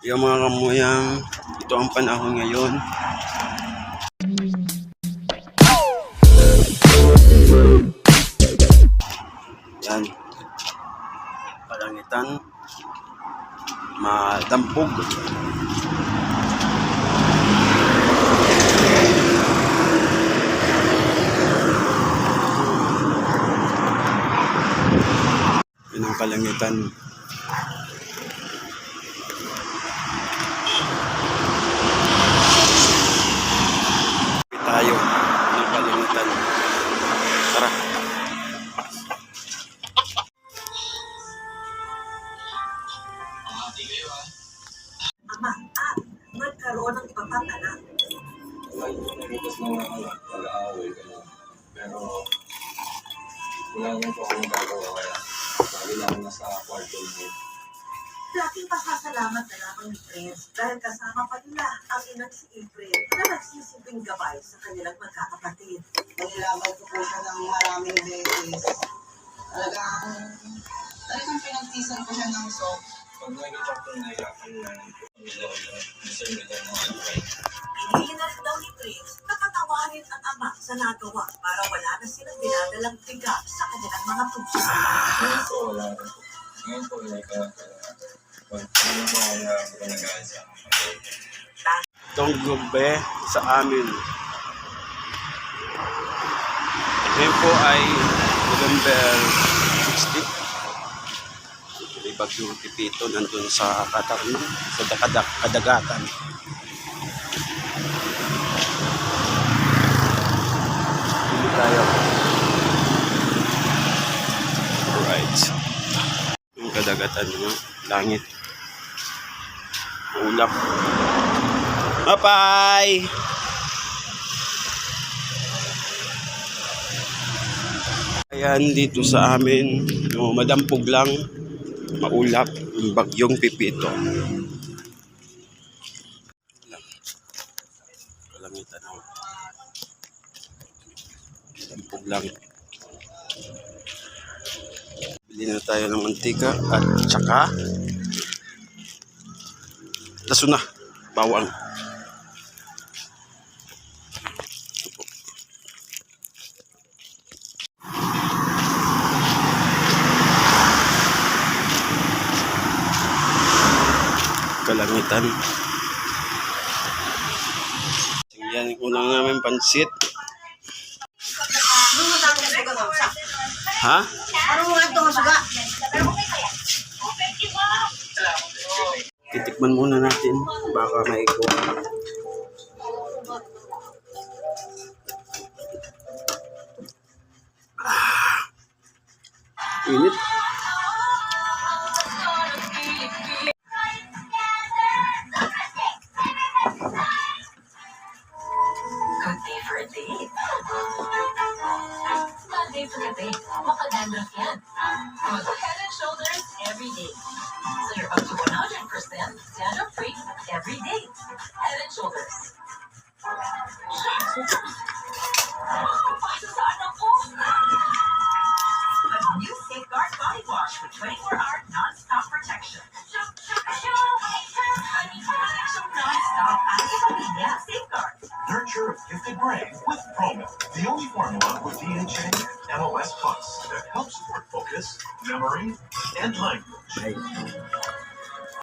Yung mga kamuyang, ito ang panahon ngayon. Yan. Kalangitan. Madampog. Yun ang kalangitan. Na nga anak, nag-aaway ka na. Pero, wala naman po akong gagawa kaya lagi lang ako nasa kwarto mo. Dating pasasalamat na lamang ni Prince dahil kasama pa nila ang inang si April na nagsisilbing gabay sa kanilang magkakapatid. Nilabay ko po siya ng maraming beses. Talagang, talagang pinagtisan ko siya ng sok. Pag nakikita ko na iyakan na deserve nila advice. Hindi sa nagawa para wala na silang dinadalang bigat sa kanilang mga puso. Ngayon po, wala rin po. Ngayon po, like, uh, pag ano po ako na ako nag-aayos sa. Itong gabi sa amin. Ngayon po ay November 60. May bagyong pipito nandun sa Katarno, sa Dakadak, Kadagatan. Yung kadagatan nyo, langit. Ulap. Bye-bye! Ayan, dito sa amin, no, madampog lang, maulap, bagyong pipito. Lang. Kalangitan ako. Madampog lang. Bili na tayo ng mantika at tsaka laso na, bawang. kalangitan. Yan, unang namin pansit. Ha? Suga? Titikman muna natin. Baka may ko. Ah. Init. Good day for a date. Monday for a date. Makadandruff yan. Good head and shoulders every day. So you're up to 100% A gifted brain with Promo, the only formula with DHA and MOS Plus that helps support focus, memory, and language.